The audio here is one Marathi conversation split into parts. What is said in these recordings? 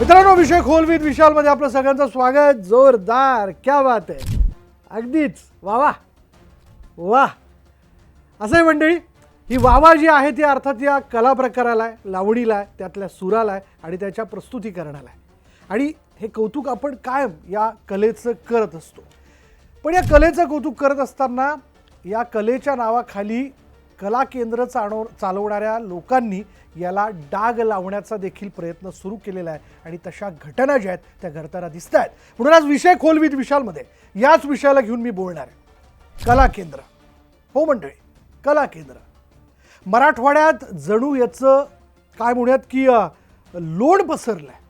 मित्रांनो विषय खोल विशालमध्ये आपलं सगळ्यांचं स्वागत. जोरदार. क्या बात आहे. अगदीच. वा वा. वा असं आहे मंडळी ही वावा जी आहे ती अर्थात या कला प्रकाराला आहे लावणीला आहे त्यातल्या सुराला आहे आणि त्याच्या प्रस्तुतीकरणाला आहे. आणि हे कौतुक आपण कायम या कलेचं करत असतो. पण या कलेचं कौतुक करत असताना या कलेच्या नावाखाली कला केंद्र चालव चालवणाऱ्या लोकांनी याला डाग लावण्याचा देखील प्रयत्न सुरू केलेला आहे. आणि तशा घटना ज्या आहेत त्या घडताना दिसत आहेत. म्हणून आज विषय खोलवीत विशालमध्ये. याच विषयाला घेऊन मी बोलणार आहे. कला केंद्र. हो मंडळी कला केंद्र. मराठवाड्यात जणू याचं काय म्हणूयात की लोड पसरलं आहे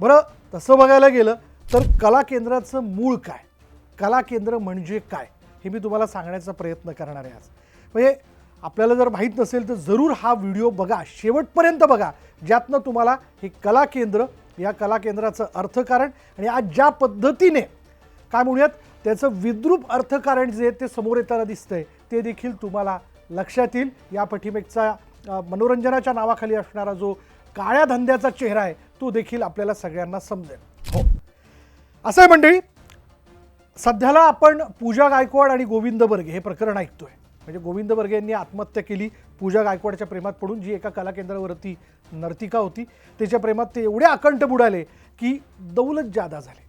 बरं तसं बघायला गेलं तर कला केंद्राचं मूळ काय? कला केंद्र म्हणजे काय? हे मी तुम्हाला सांगण्याचा प्रयत्न करणार आहे आज. म्हणजे आपल्याला जर माहीत नसेल तर जरूर हा व्हिडिओ बघा. शेवटपर्यंत बघा. ज्यातनं तुम्हाला हे कला केंद्र या कला केंद्राचं अर्थकारण आणि आज ज्या पद्धतीने काय म्हणूयात त्याचं विद्रूप अर्थकारण जे ते समोर येताना दिसतंय ते देखील तुम्हाला लक्षात येईल. या पठीमेकचा मनोरंजनाच्या नावाखाली असणारा जो काळ्या धंद्याचा चेहरा आहे तो देखील आपल्याला सगळ्यांना समजेल. हो. असं आहे मंडळी सध्याला आपण पूजा गायकवाड आणि गोविंद बर्गे हे प्रकरण ऐकतोय. म्हणजे गोविंद बर्गे यांनी आत्महत्या केली. पूजा गायकवाडच्या प्रेमात पडून जी एका कलाकेंद्रावरती नर्तिका होती त्याच्या प्रेमात ते एवढे अकंठ बुडाले की दौलत जादा झाले.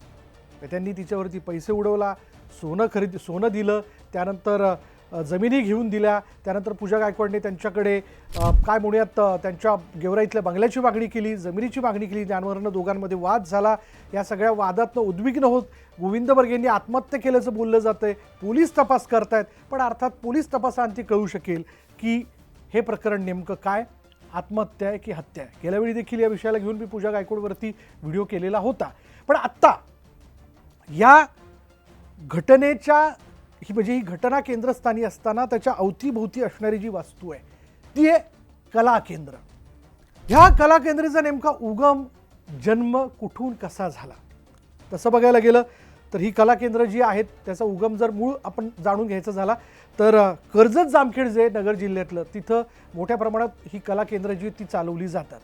त्यांनी तिच्यावरती पैसे उडवला सोनं खरेदी सोनं दिलं. त्यानंतर जमिनी घेऊन दिल्या. त्यानंतर पूजा गायकवाडने त्यांच्याकडे काय म्हणूयात त्यांच्या गेवराईतल्या बंगल्याची मागणी केली जमिनीची मागणी केली ज्ञानवरनं दोघांमध्ये वाद झाला. या सगळ्या वादातनं उद्विग्न होत गोविंद बर्गेंनी आत्महत्या केल्याचं बोललं जातं आहे पोलीस तपास करतायत पण अर्थात पोलीस तपासांती कळू शकेल की हे प्रकरण नेमकं काय? आत्महत्या आहे की हत्या आहे? गेल्या वेळी देखील या विषयाला घेऊन मी पूजा गायकवाडवरती व्हिडिओ केलेला होता. पण आत्ता या घटनेच्या ही म्हणजे ही घटना केंद्रस्थानी असताना त्याच्या अवतीभोवती असणारी जी वास्तू आहे ती आहे कला केंद्र. ह्या कला केंद्राचा नेमका उगम जन्म कुठून कसा झाला? तसं बघायला गेलं तर ही कला केंद्र जी आहेत त्याचा उगम जर मूळ आपण जाणून घ्यायचा झाला तर कर्जत जामखेड जे नगर जिल्ह्यातलं तिथं मोठ्या प्रमाणात ही कला केंद्र जी ती चालवली जातात.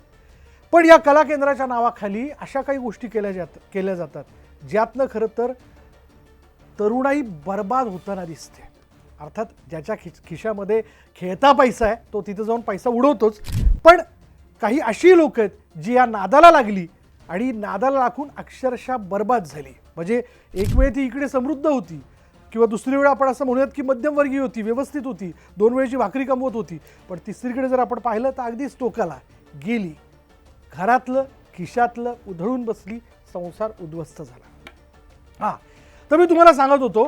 पण या कला केंद्राच्या नावाखाली अशा काही गोष्टी केल्या जात केल्या जातात ज्यातनं खरं तर तरुणाई बर्बाद होताना दिसते. अर्थात ज्याच्या खिच खिशामध्ये खेळता पैसा आहे तो तिथं जाऊन पैसा उडवतोच. पण काही अशी लोक आहेत जी या नादाला लागली आणि नादाला लागून अक्षरशः बर्बाद झाली. म्हणजे एक वेळ ती इकडे समृद्ध होती किंवा दुसरी वेळ आपण असं म्हणूयात की मध्यमवर्गीय होती व्यवस्थित होती दोन वेळची भाकरी कमवत होती. पण तिसरीकडे जर आपण पाहिलं तर अगदीच टोकाला गेली. घरातलं खिशातलं उधळून बसली संसार उद्ध्वस्त झाला. हां तर मी तुम्हाला सांगत होतो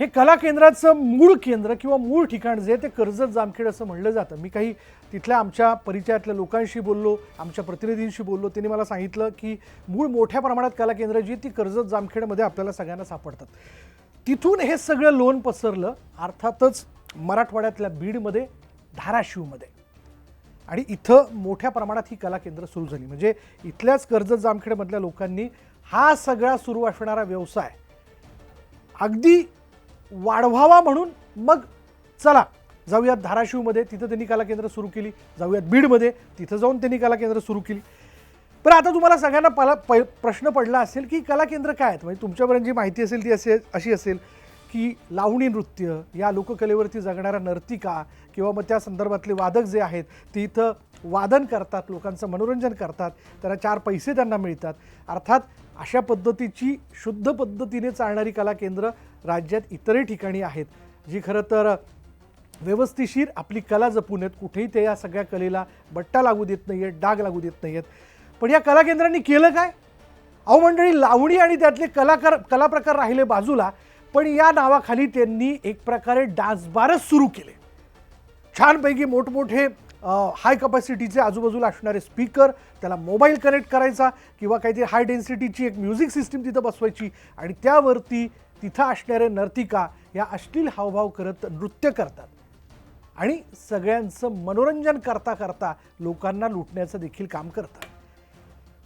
हे कला केंद्राचं मूळ केंद्र किंवा मूळ ठिकाण जे ते कर्जत जामखेड असं म्हणलं जातं. मी काही तिथल्या आमच्या परिचयातल्या लोकांशी बोललो आमच्या प्रतिनिधींशी बोललो त्यांनी मला सांगितलं की मूळ मोठ्या प्रमाणात कला केंद्र जी ती कर्जत जामखेडमध्ये आपल्याला सगळ्यांना सापडतात. तिथून हे सगळं लोन पसरलं अर्थातच मराठवाड्यातल्या बीडमध्ये धाराशिवमध्ये. आणि इथं मोठ्या प्रमाणात ही कला केंद्र सुरू झाली. म्हणजे इथल्याच कर्जत जामखेडमधल्या लोकांनी हा सगळा सुरू असणारा व्यवसाय अगदी वाढवावा म्हणून मग चला. जाऊयात धाराशिवमध्ये तिथं त्यांनी कला केंद्र सुरू केली. जाऊयात बीडमध्ये तिथं जाऊन त्यांनी कला केंद्र सुरू केली. पण आता तुम्हाला सगळ्यांना पला प प्रश्न पडला असेल की कला केंद्र काय आहेत? म्हणजे तुमच्यापर्यंत जी माहिती असेल ती असे अशी असेल की लावणी नृत्य या लोककलेवरती जगणाऱ्या नर्तिका किंवा मग त्या संदर्भातले वादक जे आहेत ते इथं वादन करतात लोकांचं मनोरंजन करतात त्यांना चार पैसे त्यांना मिळतात. अर्थात अशा पद्धतीची शुद्ध पद्धतीने चालणारी कला केंद्र राज्यात इतरही ठिकाणी आहेत. जी खरं तर व्यवस्थिशीर आपली कला जपून आहेत. कुठेही ते या सगळ्या कलेला बट्टा लागू देत नाही आहेत डाग लागू देत नाही आहेत पण या कला केंद्रांनी केलं काय? अहो मंडळी लावणी आणि त्यातले कलाकार कला प्रकार राहिले बाजूला पण या नावाखाली त्यांनी एक प्रकारे डान्स बारच सुरू केले. छानपैकी मोठमोठे हाय कपॅसिटीचे आजूबाजूला असणारे स्पीकर त्याला मोबाईल कनेक्ट करायचा किंवा काहीतरी हाय डेन्सिटीची एक म्युझिक सिस्टीम तिथं बसवायची आणि त्यावरती तिथं असणाऱ्या नर्तिका या अश्लील हावभाव करत नृत्य करतात. आणि सगळ्यांचं मनोरंजन करता करता लोकांना लुटण्याचं देखील काम करतात.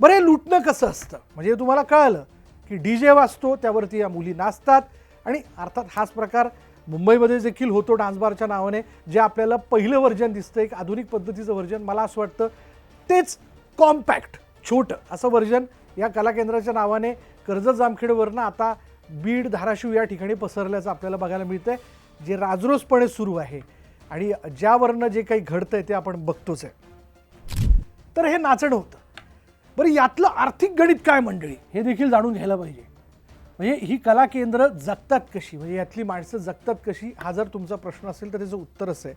बरं हे लुटणं कसं असतं? म्हणजे तुम्हाला कळालं की डी जे वाजतो त्यावरती या मुली नाचतात आणि अर्थात हाच प्रकार मुंबईमध्ये देखील होतो डान्सबारच्या नावाने जे आपल्याला पहिलं व्हर्जन दिसतं एक आधुनिक पद्धतीचं व्हर्जन मला असं वाटतं तेच कॉम्पॅक्ट छोटं असं व्हर्जन या कला केंद्राच्या नावाने कर्जत जामखेडवरनं आता बीड धाराशिव या ठिकाणी पसरल्याचं आपल्याला बघायला मिळतंय. जे राजरोसपणे सुरू आहे आणि ज्यावरनं जे काही घडतं आहे ते आपण बघतोच आहे. तर हे नाचणं होतं. बरं यातलं आर्थिक गणित काय मंडळी? हे देखील जाणून घ्यायला पाहिजे. म्हणजे ही कला केंद्र जगतात कशी? म्हणजे यातली माणसं जगतात कशी? हा जर तुमचा प्रश्न असेल तर त्याचं उत्तर असं आहे.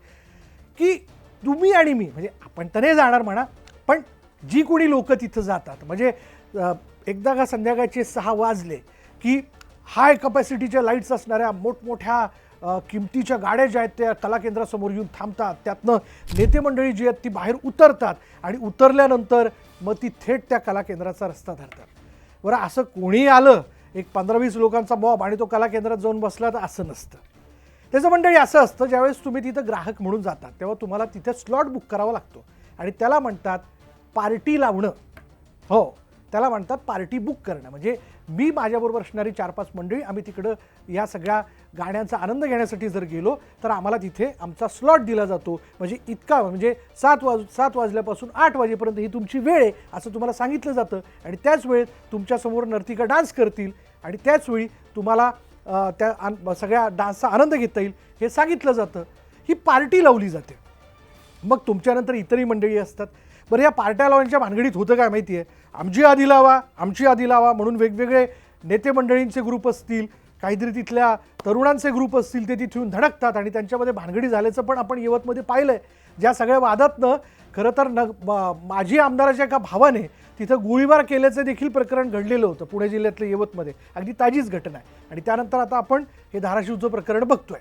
की तुम्ही आणि मी म्हणजे आपण तर नाही जाणार म्हणा पण जी कोणी लोक तिथं जातात म्हणजे एकदा का संध्याकाळचे सहा वाजले की हाय कपॅसिटीच्या लाईट्स असणाऱ्या मोठमोठ्या किमतीच्या गाड्या ज्या आहेत त्या कला केंद्रासमोर येऊन थांबतात. त्यातनं नेते मंडळी जी आहेत ती बाहेर उतरतात आणि उतरल्यानंतर मग ती थेट त्या कला केंद्राचा रस्ता धरतात. बरं असं कोणी आलं एक पंधरा वीस लोकांचा मॉब आणि तो कला केंद्रात जाऊन बसला तर असं नसतं. त्याचं मंडळी असं असतं ज्यावेळेस तुम्ही तिथं ग्राहक म्हणून जातात तेव्हा तुम्हाला तिथे स्लॉट बुक करावा लागतो. आणि त्याला म्हणतात पार्टी लावणं. हो त्याला म्हणतात पार्टी बुक करणं. म्हणजे मी माझ्याबरोबर असणारी चार पाच मंडळी आम्ही तिकडं या सगळ्या गाण्यांचा आनंद घेण्यासाठी जर गेलो तर आम्हाला तिथे आमचा स्लॉट दिला जातो. म्हणजे इतका म्हणजे सात वाज सात वाजल्यापासून आठ वाजेपर्यंत ही तुमची वेळ आहे असं तुम्हाला सांगितलं जातं. आणि त्याच वेळेत तुमच्यासमोर नर्तिका डान्स करतील. आणि त्याचवेळी तुम्हाला त्या सगळ्या डान्सचा आनंद घेता येईल हे सांगितलं जातं. ही पार्टी लावली जाते. मग तुमच्यानंतर इतरही मंडळी असतात. बरं या पार्ट्या लावण्याच्या भानगडीत होतं काय माहिती आहे? आमची आधी लावा आमची आधी लावा म्हणून वेगवेगळे नेते मंडळींचे ग्रुप असतील काहीतरी तिथल्या तरुणांचे ग्रुप असतील ते तिथून येऊन धडकतात आणि त्यांच्यामध्ये भानगडी झाल्याचं पण आपण यवतमध्ये पाहिलं आहे ज्या सगळ्या वादातनं खरं तर न माजी आमदाराच्या एका भावाने तिथं गोळीबार केल्याचं देखील प्रकरण घडलेलं होतं पुणे जिल्ह्यातलं यवतमध्ये. अगदी ताजीच घटना आहे. आणि त्यानंतर आता आपण हे धाराशिवचं प्रकरण बघतोय.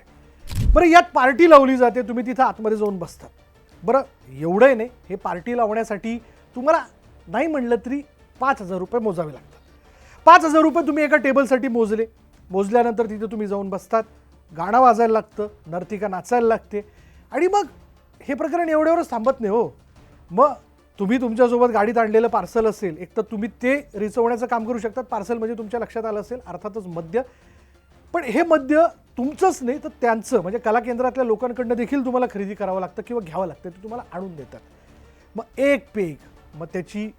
बरं यात पार्टी लावली जाते तुम्ही तिथं आतमध्ये जाऊन बसतात. बरं एवढंही नाही हे पार्टी लावण्यासाठी तुम्हाला नाही म्हणलं तरी पाच हजार रुपये मोजावे लागतात. पाच हजार रुपये तुम्ही एका टेबलसाठी मोजले. मोजल्यानंतर तिथे तुम्ही जाऊन बसतात. गाणं वाजायला लागतं नर्तिका नाचायला लागते. आणि मग हे प्रकरण एवढ्यावरच थांबत नाही हो. मग तुम्ही तुमच्यासोबत गाडीत आणलेलं पार्सल असेल एक तर तुम्ही ते रिचवण्याचं काम करू शकतात. पार्सल म्हणजे तुमच्या लक्षात आलं असेल अर्थातच मद्य. पण हे मद्य तुमचंच नाही तर त्यांचं. म्हणजे कला केंद्रातल्या लोकांकडनं देखील तुम्हाला खरेदी करावं लागतं किंवा घ्यावं लागतं ते तुम्हाला आणून देतात. मग एक पेग मग त्याची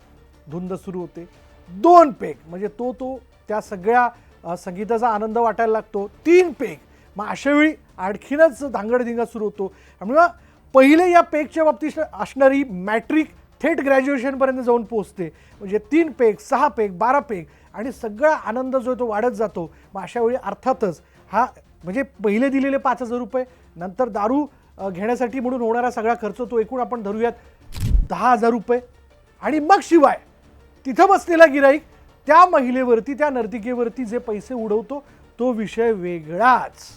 धुंद सुरू होते. दोन पेग म्हणजे तो तो त्या सगळ्या संगीताचा आनंद वाटायला लागतो. तीन पेग. मग अशावेळी आणखीनच धांगडधिंगा सुरू होतो. आणि पहिले या पेगच्या बाबतीत असणारी मॅट्रिक थेट ग्रॅज्युएशनपर्यंत जाऊन पोचते म्हणजे तीन पेग सहा पेग बारा पेग आणि सगळा आनंद जो आहे तो वाढत जातो. मग अशावेळी अर्थातच हा म्हणजे पहिले दिलेले पाच हजार रुपये नंतर दारू घेण्यासाठी म्हणून होणारा सगळा खर्च तो एकूण आपण धरूयात दहा हजार रुपये. आणि मग शिवाय तिथं बसलेला गिराईक त्या महिलेवरती त्या नर्तिकेवरती जे पैसे उडवतो तो विषय वेगळाच.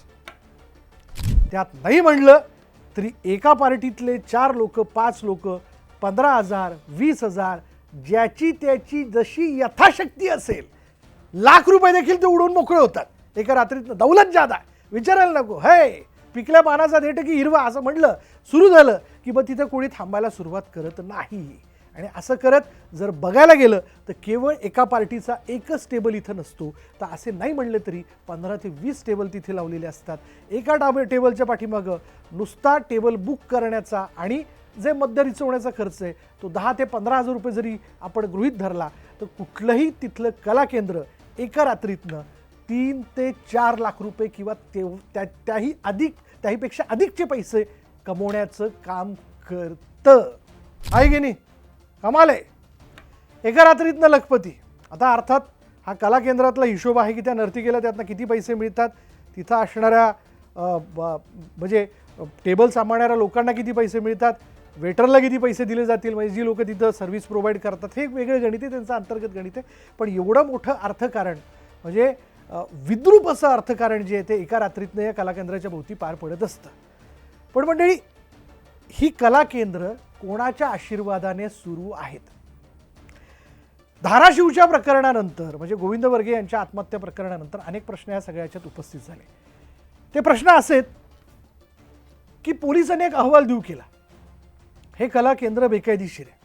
त्यात नाही म्हणलं तरी एका पार्टीतले चार लोक पाच लोक पंधरा हजार वीस हजार ज्याची त्याची जशी यथाशक्ती असेल लाख रुपये देखील ते उडवून मोकळे होतात. एका रात्रीत दौलत जादा विचारायला नको. हे पिकल्या पानाचा देठ की हिरवा असं म्हटलं सुरू झालं की मग तिथं कोणी थांबायला सुरुवात करत नाही. आणि असं करत जर बघायला गेलं तर केवळ एका पार्टीचा एकच टेबल इथं नसतो. तर असे नाही म्हणले तरी पंधरा ते वीस टेबल तिथे लावलेले असतात. एका डाब टेबलच्या पाठीमागं नुसता टेबल बुक करण्याचा आणि जे मद्य रिचवण्याचा खर्च आहे तो दहा ते पंधरा हजार रुपये जरी आपण गृहीत धरला तर कुठलंही तिथलं कला केंद्र एका रात्रीतनं तीन ते चार लाख रुपये किंवा ते त्या त्याही अधिक त्याहीपेक्षा अधिकचे पैसे कमवण्याचं काम करतं. आहे की नाही? कमाल आहे. एका रात्रीतनं लखपती. आता अर्थात हा कला केंद्रातला हिशोब आहे की त्या नर्तिकेला त्यातनं किती पैसे मिळतात? तिथं असणाऱ्या ब- म्हणजे टेबल सांभाळणाऱ्या लोकांना किती पैसे मिळतात? वेटरला किती पैसे दिले जातील? म्हणजे जी लोक तिथं सर्व्हिस प्रोव्हाइड करतात हे एक वेगळे गणित आहे त्यांचं अंतर्गत गणित आहे. पण एवढं मोठं अर्थकारण म्हणजे विद्रूप असं अर्थकारण जे आहे ते एका रात्रीतनं या कलाकेंद्राच्या भोवती पार पडत असतं. पण मंडळी ही कला केंद्र कोणाच्या आशीर्वादाने सुरू आहेत? धाराशिवच्या प्रकरणानंतर म्हणजे गोविंद वर्गे यांच्या आत्महत्या प्रकरणानंतर अनेक प्रश्न या सगळ्याच्यात उपस्थित झाले. ते प्रश्न असेत की पोलिसांनी एक अहवाल देऊ केला. हे कला केंद्र बेकायदेशीर आहे.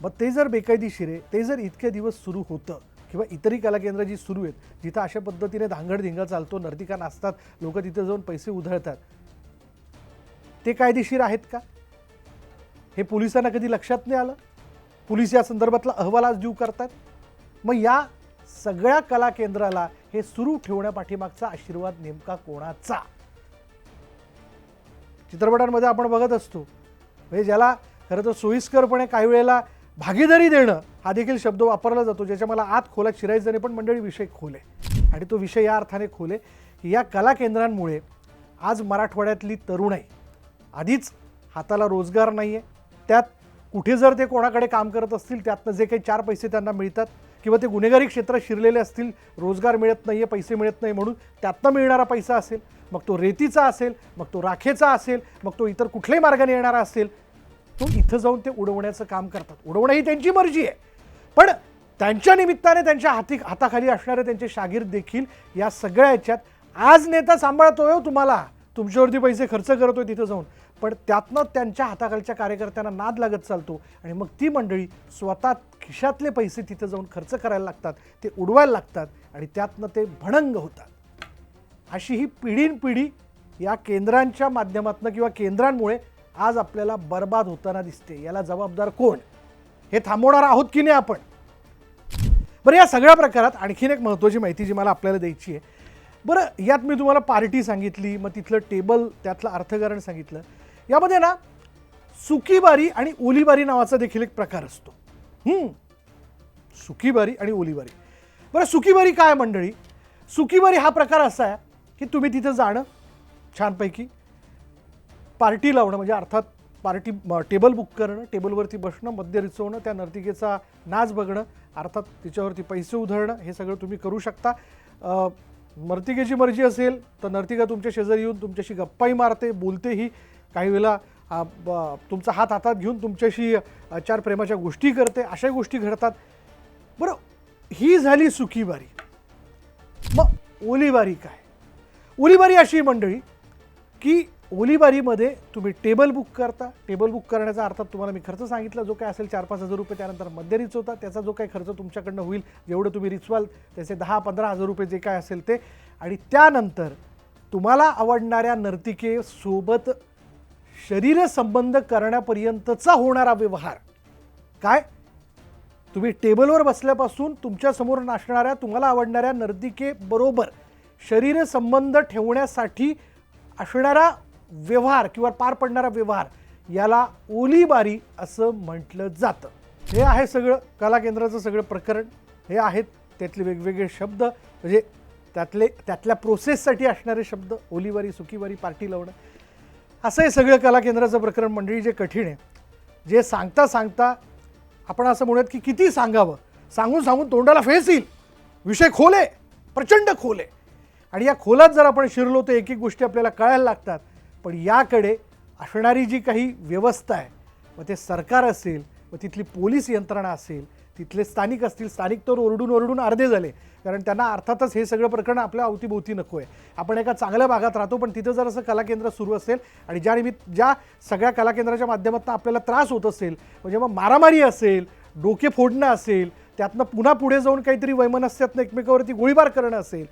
मग ते जर बेकायदेशीर आहे ते जर इतके दिवस सुरू होतं किंवा इतरही कला केंद्र जी सुरू आहेत जिथं अशा पद्धतीने धांगडधिंगा चालतो नर्तिका नाचतात लोक तिथे जाऊन पैसे उधळतात ते कायदेशीर आहेत का? हे पोलिसांना कधी लक्षात नाही आलं? पोलीस या संदर्भातला अहवाल आज देऊ करतात? मग या सगळ्या कला केंद्राला हे सुरू ठेवण्यापाठीमागचा आशीर्वाद नेमका कोणाचा? चित्रपटांमध्ये आपण बघत असतो. म्हणजे ज्याला खरं तर सोयीस्करपणे काही वेळेला भागीदारी देणं हा देखील शब्द वापरला जातो ज्याच्या मला आत खोलात शिरायचं नाही पण मंडळी विषय खोले. आणि तो विषय या अर्थाने खोले की या कला केंद्रांमुळे आज मराठवाड्यातली तरुणाई आधीच हाताला रोजगार नाही आहे त्यात कुठे जर ते कोणाकडे काम करत असतील त्यातनं जे काही चार पैसे त्यांना मिळतात किंवा ते गुन्हेगारी क्षेत्रात शिरलेले असतील रोजगार मिळत नाही आहे पैसे मिळत नाही म्हणून त्यातनं मिळणारा पैसा असेल मग तो रेतीचा असेल मग तो राखेचा असेल मग तो इतर कुठल्याही मार्गाने येणारा असेल तो इथं जाऊन ते उडवण्याचं काम करतात. उडवणं ही त्यांची मर्जी आहे. पण त्यांच्या निमित्ताने त्यांच्या हाती हाताखाली असणारे त्यांचे शागीर देखील या सगळ्या याच्यात आज नेता सांभाळतोय हो तुम्हाला. तुमच्यावरती पैसे खर्च करतोय तिथं जाऊन. पण त्यातनं त्यांच्या हाताखालच्या कार्यकर्त्यांना नाद लागत चालतो. आणि मग ती मंडळी स्वतः खिशातले पैसे तिथं जाऊन खर्च करायला लागतात ते उडवायला लागतात आणि त्यातनं ते भणंग होतात. अशी ही पिढीनपिढी या केंद्रांच्या माध्यमातून किंवा केंद्रांमुळे आज आपल्याला बर्बाद होताना दिसते. याला जबाबदार कोण? हे थांबवणार आहोत की नाही आपण? बरं या सगळ्या प्रकारात आणखीन एक महत्त्वाची माहिती जी मला आपल्याला द्यायची आहे. बरं यात मी तुम्हाला पार्टी सांगितली मग तिथलं टेबल त्यातलं अर्थकारण सांगितलं. यामध्ये ना सुकीबारी आणि ओलीबारी नावाचा देखील एक प्रकार असतो. सुकीबारी आणि ओलीबारी बरं सुकीबारी काय मंडळी? सुकीबारी हा प्रकार असा आहे की तुम्ही तिथं जाणं छानपैकी पार्टी लावणं म्हणजे अर्थात पार्टी टेबल बुक करणं टेबलवरती बसणं मद्य रिचवणं त्या नर्तिकेचा नाच बघणं अर्थात तिच्यावरती पैसे उधळणं हे सगळं तुम्ही करू शकता. नर्तिकेची मर्जी असेल तर नर्तिका तुमच्या शेजारी येऊन तुमच्याशी गप्पाही मारते बोलतेही. काही वेळेला तुमचा हात हातात घेऊन तुमच्याशी चार प्रेमाच्या गोष्टी करते अशाही गोष्टी घडतात. बरं ही झाली सुखीबारी. मग ओलीबारी काय? ओलीबारी अशी मंडळी की ओलीबारीमध्ये तुम्ही टेबल बुक करता. टेबल बुक करण्याचा अर्थात तुम्हाला मी खर्च सांगितला जो काय असेल चार पाच हजार रुपये त्यानंतर मध्य रिचवता त्याचा जो काही खर्च तुमच्याकडनं होईल जेवढं तुम्ही रिचवाल त्याचे दहा पंधरा हजार रुपये जे काय असेल ते. आणि त्यानंतर तुम्हाला आवडणाऱ्या नर्तिकेसोबत शरीरसंबंध करण्यापर्यंतचा होणारा व्यवहार. काय? तुम्ही टेबलवर बसल्यापासून तुमच्यासमोर नाचणाऱ्या तुम्हाला आवडणाऱ्या नर्तिकेबरोबर शरीरसंबंध ठेवण्यासाठी असणारा व्यवहार किंवा पार पडणारा व्यवहार याला ओलीबारी असं म्हटलं जातं. हे आहे सगळं कला केंद्राचं सगळं प्रकरण. हे आहेत त्यातले वेगवेगळे शब्द. म्हणजे त्यातले त्यातल्या प्रोसेससाठी असणारे शब्द. ओलीवारी सुखीवारी पार्टी लावणं. असं हे सगळं कला केंद्राचं प्रकरण मंडळी जे कठीण आहे. जे सांगता सांगता आपण असं म्हणूयात की किती सांगावं? सांगून सांगून तोंडाला फेस येईल. विषय खोल आहे. प्रचंड खोल आहे. आणि या खोलात जर आपण शिरलो तर एक एक गोष्टी आपल्याला कळायला लागतात. पण याकडे असणारी जी काही व्यवस्था आहे मग ते सरकार असेल मग तिथली पोलीस यंत्रणा असेल तिथले स्थानिक असतील स्थानिक तर ओरडून ओरडून अर्धे झाले. कारण त्यांना अर्थातच हे सगळं प्रकरण आपल्या अवतीभोवती नको आहे आपण एका चांगल्या भागात राहतो पण तिथं जर असं कला केंद्र सुरू असेल आणि ज्या निमित्त ज्या सगळ्या कला केंद्राच्या माध्यमातून आपल्याला त्रास होत असेल म्हणजे मग मारामारी असेल डोके फोडणं असेल त्यातनं पुन्हा पुढे जाऊन काहीतरी वैमनस्यातनं एकमेकावरती गोळीबार करणं असेल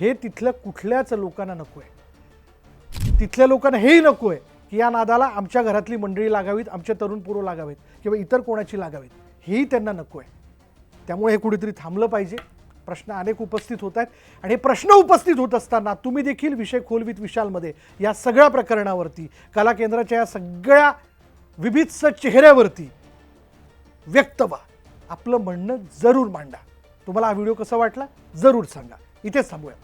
हे तिथल्या कुठल्याच लोकांना नको आहे तिथल्या लोकांना हेही नको आहे की या नादाला आमच्या घरातली मंडळी लागावीत आमचे तरुण पूर्व लागावेत किंवा इतर कोणाची लागावीत. हेही त्यांना नको आहे. त्यामुळे हे कुठेतरी थांबलं पाहिजे. प्रश्न अनेक उपस्थित होत आहेत. आणि हे प्रश्न उपस्थित होत असताना तुम्ही देखील विषय खोलवीत विशालमध्ये या सगळ्या प्रकरणावरती कला केंद्राच्या या सगळ्या विभित्स चेहऱ्यावरती व्यक्त व्हा. आपलं म्हणणं जरूर मांडा. तुम्हाला हा व्हिडिओ कसा वाटला? जरूर सांगा. इथेच थांबूया.